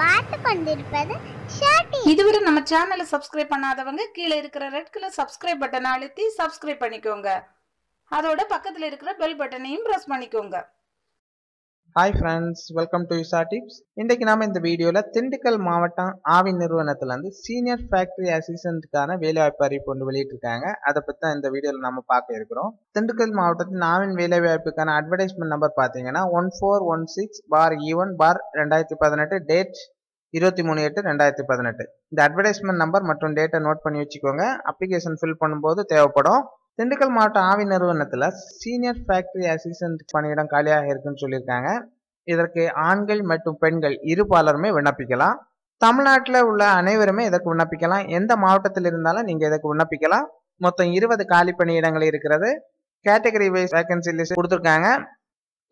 பார்த்து கொண்டிருப்பது இதுவரை நம்ம சேனலை சப்ஸ்கிரைப் பண்ணாதவங்க கீழே இருக்கிற ரெட் கலர் சப்ஸ்கிரைப் பட்டனை அழுத்தி சப்ஸ்கிரைப் பண்ணிக்கோங்க. அதோட பக்கத்தில் இருக்கிற பெல் பட்டனையும் ப்ரெஸ் பண்ணிக்கோங்க. ஹாய் ஃப்ரெண்ட்ஸ் வெல்கம் டு யுசா டிப்ஸ் இன்றைக்கு நாம இந்த வீடியோவில் திண்டுக்கல் மாவட்டம் ஆவின் நிறுவனத்திலேருந்து சீனியர் ஃபேக்டரி அசிஸ்டன்ட்டுக்கான வேலைவாய்ப்பு அறிவிப்பு ஒன்று வெளியிட்டிருக்காங்க. அதை பற்றி தான் இந்த வீடியோவில் நம்ம பார்க்க இருக்கிறோம். திண்டுக்கல் மாவட்டத்தின் ஆவின் வேலைவாய்ப்புக்கான அட்வர்டைஸ்மெண்ட் நம்பர் பார்த்தீங்கன்னா one four one six bar even bar ரெண்டாயிரத்தி பதினெட்டு டேட் இருபத்தி மூணு எட்டு ரெண்டாயிரத்தி பதினெட்டு. இந்த அட்வர்டைஸ்மெண்ட் நம்பர் மற்றும் டேட்டை நோட் பண்ணி வச்சுக்கோங்க. அப்ளிகேஷன் ஃபில் பண்ணும்போது தேவைப்படும். திண்டுக்கல் மாவட்ட ஆவி நிறுவனத்தில் சீனியர் ஃபேக்டரி அசிஸ்டன்ட் பணியிடம் காலியாக இருக்குன்னு சொல்லியிருக்காங்க. இதற்கு ஆண்கள் மற்றும் பெண்கள் இரு பாலருமே விண்ணப்பிக்கலாம். தமிழ்நாட்டில் உள்ள அனைவருமே இதற்கு விண்ணப்பிக்கலாம். எந்த மாவட்டத்தில் இருந்தாலும் நீங்கள் இதற்கு விண்ணப்பிக்கலாம். மொத்தம் இருபது காலி பணியிடங்கள் இருக்கிறது. கேட்டகரி வைஸ் வேகன்சி லிஸ்ட் கொடுத்துருக்காங்க.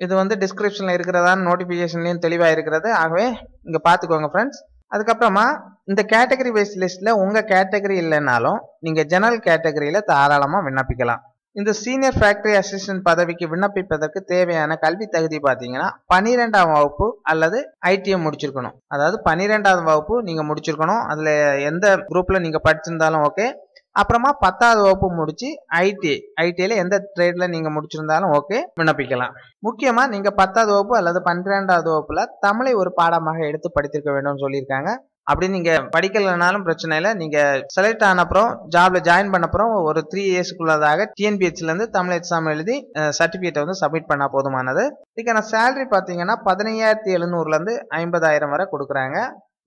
இது வந்து டிஸ்கிரிப்ஷனில் இருக்கிறதா நோட்டிஃபிகேஷன்லேயும் தெளிவாக இருக்கிறது. ஆகவே இங்கே பார்த்துக்கோங்க ஃப்ரெண்ட்ஸ் அதுக்கப்புறமா இந்த கேட்டகரி வைஸ் லிஸ்ட்டில் உங்கள் கேட்டகரி இல்லைனாலும் நீங்கள் ஜெனரல் கேட்டகரியில் தாராளமாக விண்ணப்பிக்கலாம். இந்த சீனியர் ஃபேக்டரி அசிஸ்டன்ட் பதவிக்கு விண்ணப்பிப்பதற்கு தேவையான கல்வி தகுதி பார்த்தீங்கன்னா பன்னிரெண்டாம் வகுப்பு அல்லது ஐடிஎம் முடிச்சிருக்கணும். அதாவது பன்னிரெண்டாவது வகுப்பு நீங்கள் முடிச்சிருக்கணும். அதில் எந்த குரூப்பில் நீங்கள் படிச்சிருந்தாலும் ஓகே அப்புறமா பத்தாவது வகுப்பு முடிச்சு ஐடி ஐடிஐல எந்த ட்ரேட்ல நீங்க முடிச்சிருந்தாலும் ஓகே விண்ணப்பிக்கலாம். முக்கியமா நீங்க பத்தாவது வகுப்பு அல்லது பன்னிரெண்டாவது வகுப்புல தமிழை ஒரு பாடமாக எடுத்து படித்திருக்க வேண்டும்னு சொல்லியிருக்காங்க. அப்படி நீங்க படிக்கலைனாலும் பிரச்சனை இல்லை. நீங்க செலக்ட் ஆன அப்புறம் ஜாப்ல ஜாயின் பண்ண அப்புறம் ஒரு த்ரீ இயர்ஸ்க்குள்ளதாக டிஎன்பிஹெச்ல இருந்து தமிழ் எக்ஸாம் எழுதி சர்டிபிகேட்டை வந்து சப்மிட் பண்ணா போதுமானது. இதுக்கான சேலரி பாத்தீங்கன்னா பதினையாயிரத்தி எழுநூறுல இருந்து ஐம்பதாயிரம் வரை கொடுக்குறாங்க.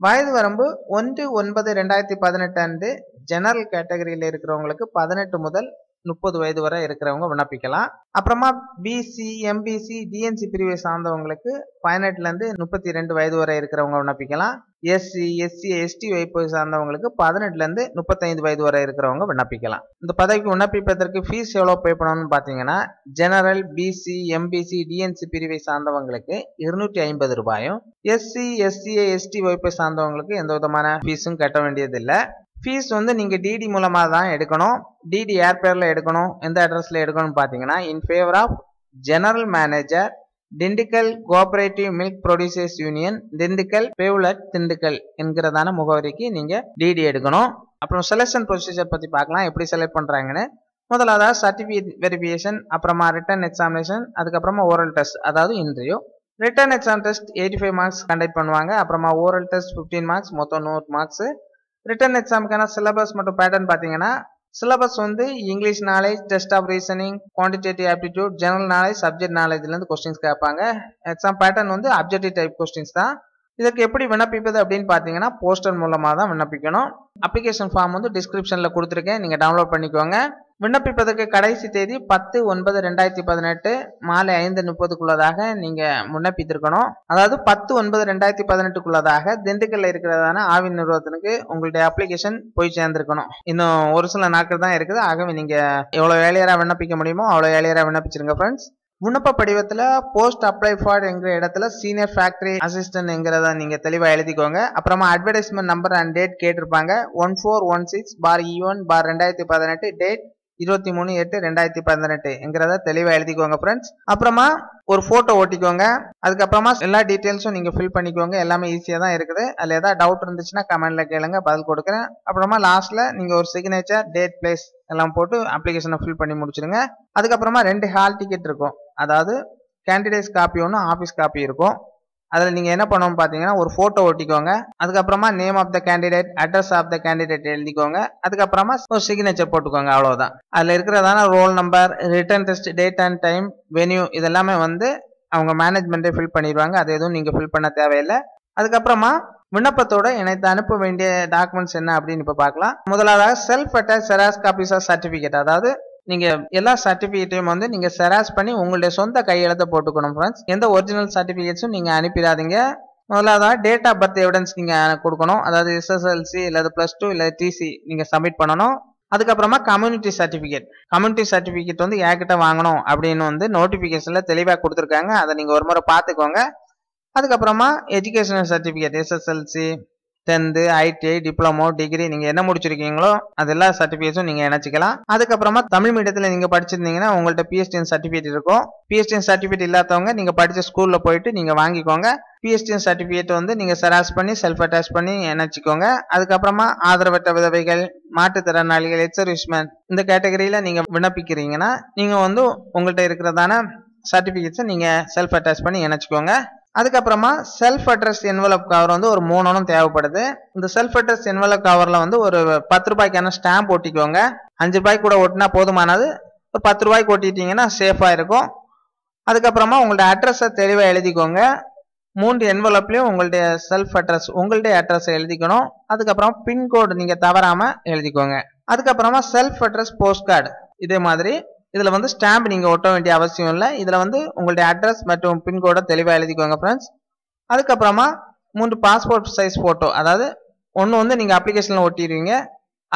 வயது வரம்பு ஒன்று ஒன்பது ரெண்டாயிரத்தி பதினெட்டு அன்று ஜெனரல் கேட்டகரியில் இருக்கிறவங்களுக்கு பதினெட்டு முதல் முப்பது வயது வரை இருக்கிறவங்க விண்ணப்பிக்கலாம். அப்புறமா பிசி எம்பிசி டிஎன்சி பிரிவை சார்ந்தவங்களுக்கு பதினெட்டுலேருந்து முப்பத்தி ரெண்டு வயது வரை இருக்கிறவங்க விண்ணப்பிக்கலாம். எஸ்சி எஸ்சி எஸ்டி வைப்பு சார்ந்தவங்களுக்கு பதினெட்டுலேருந்து முப்பத்தைந்து வயது வரை இருக்கிறவங்க விண்ணப்பிக்கலாம். இந்த பதவிக்கு விண்ணப்பிப்பதற்கு ஃபீஸ் எவ்வளோ பே பண்ணணும்னு பார்த்தீங்கன்னா ஜெனரல் பிசி எம்பிசி டிஎன்சி பிரிவை சார்ந்தவங்களுக்கு இருநூற்றி ஐம்பது ரூபாயும் எஸ்சி எஸ்சிஏ எஸ்டி வைப்பை சார்ந்தவங்களுக்கு எந்த விதமான ஃபீஸும் கட்ட வேண்டியதில்லை. ஃபீஸ் வந்து நீங்கள் டிடி மூலமாக தான் எடுக்கணும். டிடி ஏர் பேரில் எடுக்கணும். எந்த அட்ரஸில் எடுக்கணும்னு பார்த்தீங்கன்னா in favour of general manager Dindigul cooperative milk producers union Dindigul பேவுலட் Dindigul என்கிறதான முகவரிக்கு நீங்கள் டிடி எடுக்கணும். அப்புறம் செலெக்ஷன் ப்ரொசீஜர் பற்றி பார்க்கலாம். எப்படி செலக்ட் பண்ணுறாங்கன்னு முதலாவது சர்டிஃபிகேட் வெரிஃபிகேஷன் அப்புறமா ரிட்டன் எக்ஸாமினேஷன் அதுக்கப்புறமா ஓரல் டெஸ்ட் அதாவது interview. Written exam test eighty five marks conduct பண்ணுவாங்க. அப்புறமா ஓரல் டெஸ்ட் ஃபிஃப்டீன் மார்க்ஸ் மொத்தம் நூறு மார்க்ஸ் ரிட்டன் எக்ஸாமுக்கான சிலபஸ் மற்றும் பேட்டர்ன் பார்த்தீங்கன்னா சிலபஸ் வந்து English knowledge test of reasoning quantitative aptitude general knowledge subject நாலேஜ்லேருந்து questions கேட்பாங்க. எக்ஸாம் பேட்டர்ன் வந்து அப்ஜெக்டிவ் டைப் கொஸ்டின்ஸ் தான். இதற்கு எப்படி விண்ணப்பிப்பது அப்படின்னு பார்த்தீங்கன்னா போஸ்டர் மூலமாக தான் விண்ணப்பிக்கணும். அப்ளிகேஷன் ஃபார்ம் வந்து டிஸ்கிரிப்ஷனில் கொடுத்துருக்கேன். நீங்கள் டவுன்லோட் பண்ணிக்கோங்க. விண்ணப்பிப்பதற்கு கடைசி தேதி பத்து ஒன்பது ரெண்டாயிரத்தி பதினெட்டு மாலை ஐந்து முப்பதுக்குள்ளதாக நீங்கள் விண்ணப்பித்திருக்கணும். அதாவது பத்து ஒன்பது ரெண்டாயிரத்தி பதினெட்டுக்குள்ளதாக திண்டுக்கல்ல இருக்கிறதான ஆவின் நிறுவனத்திற்கு உங்களுடைய அப்ளிகேஷன் போய் சேர்ந்திருக்கணும். இன்னும் ஒரு சில நாட்கள் தான் இருக்குது. ஆகவே நீங்கள் எவ்வளோ ஏழையராக விண்ணப்பிக்க முடியுமோ அவ்வளோ ஏழையராக விண்ணப்பிச்சிருங்க ஃப்ரெண்ட்ஸ் விண்ணப்ப படிவத்தில் போஸ்ட் அப்ளை ஃபார் என்கிற இடத்துல சீனியர் ஃபேக்டரி அசிஸ்டன்ட்ங்கிறத நீங்கள் தெளிவாக எழுதிக்கோங்க. அப்புறமா அட்வர்டைஸ்மெண்ட் நம்பர் அண்ட் டேட் கேட்டிருப்பாங்க. One four one six bar even bar ரெண்டாயிரத்தி பதினெட்டு டேட் இருபத்தி மூணு எட்டு ரெண்டாயிரத்தி பதினெட்டு என்கிறத தெளிவாக எழுதிக்கோங்க ஃப்ரெண்ட்ஸ் அப்புறமா ஒரு ஃபோட்டோ ஓட்டிக்கோங்க அதுக்கப்புறமா எல்லா டீட்டெயில்ஸும் நீங்கள் ஃபில் பண்ணிக்கோங்க. எல்லாமே ஈஸியாக தான் இருக்குது. அதில் ஏதாவது டவுட் இருந்துச்சுன்னா கமெண்ட்டில் கேளுங்க பதில் கொடுக்குறேன். அப்புறமா லாஸ்ட்டில் நீங்கள் ஒரு சிக்னேச்சர் டேட் பிளேஸ் எல்லாம் போட்டு அப்ளிகேஷனை ஃபில் பண்ணி முடிச்சிடுங்க. அதுக்கப்புறமா ரெண்டு ஹால் டிக்கெட் இருக்கும். அதாவது கேண்டிடேட்ஸ் காப்பி ஒன்று ஆஃபீஸ் காப்பி இருக்கும். அதில் நீங்கள் என்ன பண்ணணும் பார்த்தீங்கன்னா ஒரு ஃபோட்டோ ஒட்டிக்கோங்க. அதுக்கப்புறமா name of the candidate address of the candidate எழுதிக்கோங்க. அதுக்கப்புறமா ஒரு சிக்னேச்சர் போட்டுக்கோங்க அவ்வளோதான் அதில் இருக்கிறதான roll number return test date and time venue இதெல்லாமே வந்து அவங்க மேனேஜ்மெண்ட்டே ஃபில் பண்ணிடுவாங்க. அது எதுவும் நீங்கள் ஃபில் பண்ண தேவையில்லை. அதுக்கப்புறமா விண்ணப்பத்தோட இணைத்து அனுப்ப வேண்டிய டாக்குமெண்ட்ஸ் என்ன அப்படின்னு இப்போ பார்க்கலாம். முதலாவதாக self attach xerox copies of certificate அதாவது நீங்கள் எல்லா சர்டிஃபிகேட்டையும் வந்து நீங்கள் செராஸ் பண்ணி உங்களுடைய சொந்த கையெழுத்தை போட்டுக்கணும் ஃப்ரெண்ட்ஸ் எந்த ஒரிஜினல் சர்டிஃபிகேட்ஸும் நீங்கள் அனுப்பிடாதீங்க. முதலாவதாக டேட் ஆஃப் பர்த் எவிடன்ஸ் நீங்கள் கொடுக்கணும். அதாவது எஸ்எஸ்எல்சி இல்லாத ப்ளஸ் டூ இல்லை டிசி நீங்கள் சப்மிட் பண்ணணும். அதுக்கப்புறமா கம்யூனிட்டி சர்டிஃபிகேட் கம்யூனிட்டி சர்டிஃபிகேட் வந்து யார்கிட்ட வாங்கணும் அப்படின்னு வந்து நோட்டிஃபிகேஷனில் தெளிவாக கொடுத்துருக்காங்க. அதை நீங்கள் ஒரு முறை பார்த்துக்கோங்க. அதுக்கப்புறமா educational certificate SSLC tenth ITI diploma degree நீங்கள் என்ன முடிச்சிருக்கீங்களோ அதெல்லாம் சர்டிஃபிகேட்ஸும் நீங்கள் இணைச்சிக்கலாம். அதுக்கப்புறமா தமிழ் மீடியத்தில் நீங்கள் படிச்சிருந்தீங்கன்னா உங்கள்கிட்ட பிஎஸ்டிஎன் சர்டிஃபிகேட் இருக்கும். பிஎஸ்டிஎன் சர்டிஃபிகேட் இல்லாதவங்க நீங்கள் படித்த ஸ்கூலில் போயிட்டு நீங்கள் வாங்கிக்கோங்க. பிஎஸ்டிஎன் சர்டிஃபிகேட் வந்து நீங்கள் செராஸ் பண்ணி செல்ஃப் அட்டாச் பண்ணி இணைச்சிக்கோங்க. அதுக்கப்புறமா ஆதரவற்ற விதவைகள் மாற்றுத்திறனாளிகள் எக்ஸர்விஸ்மேன் இந்த கேட்டகரியில் நீங்கள் விண்ணப்பிக்கிறீங்கன்னா நீங்கள் வந்து உங்கள்கிட்ட இருக்கிறதான சர்டிஃபிகேட்ஸை நீங்கள் செல்ஃப் அட்டாச் பண்ணி இணைச்சிக்கோங்க. அதுக்கப்புறமா செல்ஃப் அட்ரஸ் என்வலப் கவர் வந்து ஒரு மூணனும் தேவைப்படுது. இந்த செல்ஃப் அட்ரஸ் என்வலப் கவரில் வந்து ஒரு பத்து ரூபாய்க்கான ஸ்டாம்ப் ஒட்டிக்கோங்க. அஞ்சு ரூபாய்க்கு கூட ஒட்டினா போதுமானது. ஒரு பத்து ரூபாய்க்கு ஒட்டிட்டீங்கன்னா சேஃபாக இருக்கும். அதுக்கப்புறமா உங்கள்ட்ட அட்ரஸை தெளிவாக எழுதிக்கோங்க. மூன்று என்வலப்லேயும் உங்களுடைய செல்ஃப் அட்ரஸ் உங்களுடைய அட்ரஸை எழுதிக்கணும். அதுக்கப்புறம் பின்கோடு நீங்கள் தவறாமல் எழுதிக்கோங்க. அதுக்கப்புறமா செல்ஃப் அட்ரஸ் போஸ்ட் கார்டு இதே மாதிரி இதில் வந்து ஸ்டாம்ப் நீங்கள் ஒட்ட வேண்டிய அவசியம் இல்லை. இதில் வந்து உங்களுடைய அட்ரஸ் மற்றும் பின்கோடை தெளிவாக எழுதிக்கோங்க ஃப்ரெண்ட்ஸ் அதுக்கப்புறமா மூன்று பாஸ்போர்ட் சைஸ் ஃபோட்டோ அதாவது ஒன்று வந்து நீங்கள் அப்ளிகேஷனில் ஒட்டிடுவீங்க.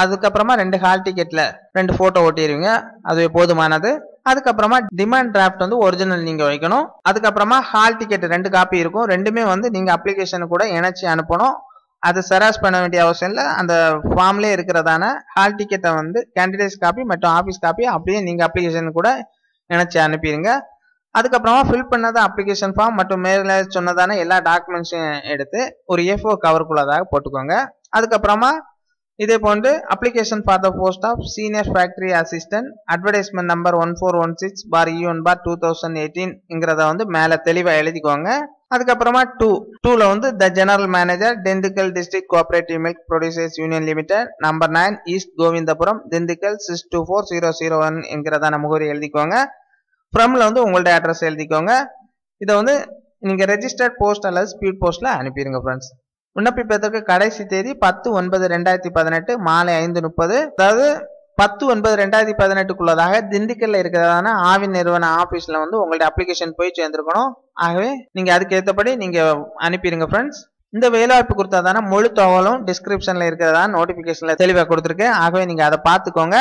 அதுக்கப்புறமா ரெண்டு ஹால் டிக்கெட்டில் ரெண்டு ஃபோட்டோ ஒட்டிடுவீங்க. அதுவே போதுமானது. அதுக்கப்புறமா டிமாண்ட் டிராஃப்ட் வந்து ஒரிஜினல் நீங்கள் வைக்கணும். அதுக்கப்புறமா ஹால் டிக்கெட் ரெண்டு காப்பி இருக்கும். ரெண்டுமே வந்து நீங்கள் அப்ளிகேஷனை கூட இணைச்சி அனுப்பணும். அது செராஸ் பண்ண வேண்டிய அவசியம் இல்லை. அந்த ஃபார்ம்லேயே இருக்கிறதான ஹால் டிக்கெட்டை வந்து கேண்டிடேட்ஸ் காப்பி மற்றும் ஆஃபீஸ் காப்பி அப்படியே நீங்கள் அப்ளிகேஷன் கூட நினச்சி அனுப்பிடுங்க அதுக்கப்புறமா ஃபில் பண்ணத அப்ளிகேஷன் ஃபார்ம் மற்றும் மேலே சொன்னதான எல்லா டாக்குமெண்ட்ஸையும் எடுத்து ஒரு எஃப்ஓ கவருக்குள்ளதாக போட்டுக்கோங்க. அதுக்கப்புறமா இதே போன்று application for the post of senior factory assistant advertisement number one four one six bar E one bar two thousand எயிட்டீன்ங்கிறத வந்து மேலே தெளிவாக எழுதிக்கோங்க. அதுக்கப்புறமா டூ டூல வந்து the general manager Dindigul district cooperative milk producers union limited number nine east Govindapuram Dindigul six two four zero zero one என்கிறதான முகவரி எழுதிக்கோங்க. ஃப்ரம்ல வந்து உங்களுடைய அட்ரஸ் எழுதிக்கோங்க. இதை வந்து நீங்கள் ரெஜிஸ்டர்ட் போஸ்ட் அல்லது ஸ்பீட் போஸ்ட்ல அனுப்பிடுங்க ஃப்ரெண்ட்ஸ் விண்ணப்பிப்பதற்கு கடைசி தேதி பத்து ஒன்பது ரெண்டாயிரத்தி பதினெட்டு மாலை ஐந்து முப்பது. அதாவது பத்து ஒன்பது ரெண்டாயிரத்தி பதினெட்டுக்குள்ளதாக திண்டுக்கல்ல இருக்கிறதான ஆவின் நிறுவன ஆபீஸ்ல வந்து உங்களுடைய அப்ளிகேஷன் போய் சேர்ந்துருக்கணும். ஆகவே நீங்க அதுக்கேற்றபடி நீங்கள் நீங்க அனுப்பிடுங்க ஃப்ரெண்ட்ஸ் இந்த வேலைவாய்ப்பு கொடுத்ததான முழு தகவலும் டிஸ்கிரிப்ஷன்ல இருக்கிறதான நோட்டிபிகேஷன்ல தெளிவாக கொடுத்துருக்கேன் ஆகவே நீங்க அதை பார்த்துக்கோங்க.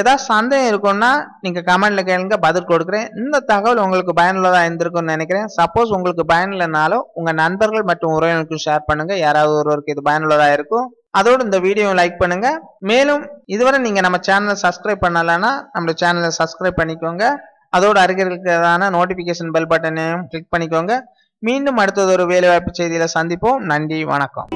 ஏதாவது சந்தேகம் இருக்குன்னா நீங்க கமெண்ட்ல கேளுங்க பதில் கொடுக்குறேன். இந்த தகவல் உங்களுக்கு பயனுள்ளதா இருந்திருக்கும்னு நினைக்கிறேன். சப்போஸ் உங்களுக்கு பயனில்லைனாலும் உங்க நண்பர்கள் மற்றும் உறவினர்களுக்கும் ஷேர் பண்ணுங்க. யாராவது ஒருவருக்கு இது பயனுள்ளதா இருக்கும். அதோடு இந்த வீடியோவை லைக் பண்ணுங்க. மேலும் இதுவரை நீங்கள் நம்ம சேனலை சப்ஸ்கிரைப் பண்ணலைன்னா நம்ம சேனலை சப்ஸ்கிரைப் பண்ணிக்கோங்க. அதோடு அருகில் இருக்கிறதான நோட்டிபிகேஷன் பெல் பட்டனையும் கிளிக் பண்ணிக்கோங்க. மீண்டும் அடுத்தது ஒரு வேலைவாய்ப்பு செய்தியில் சந்திப்போம். நன்றி வணக்கம்.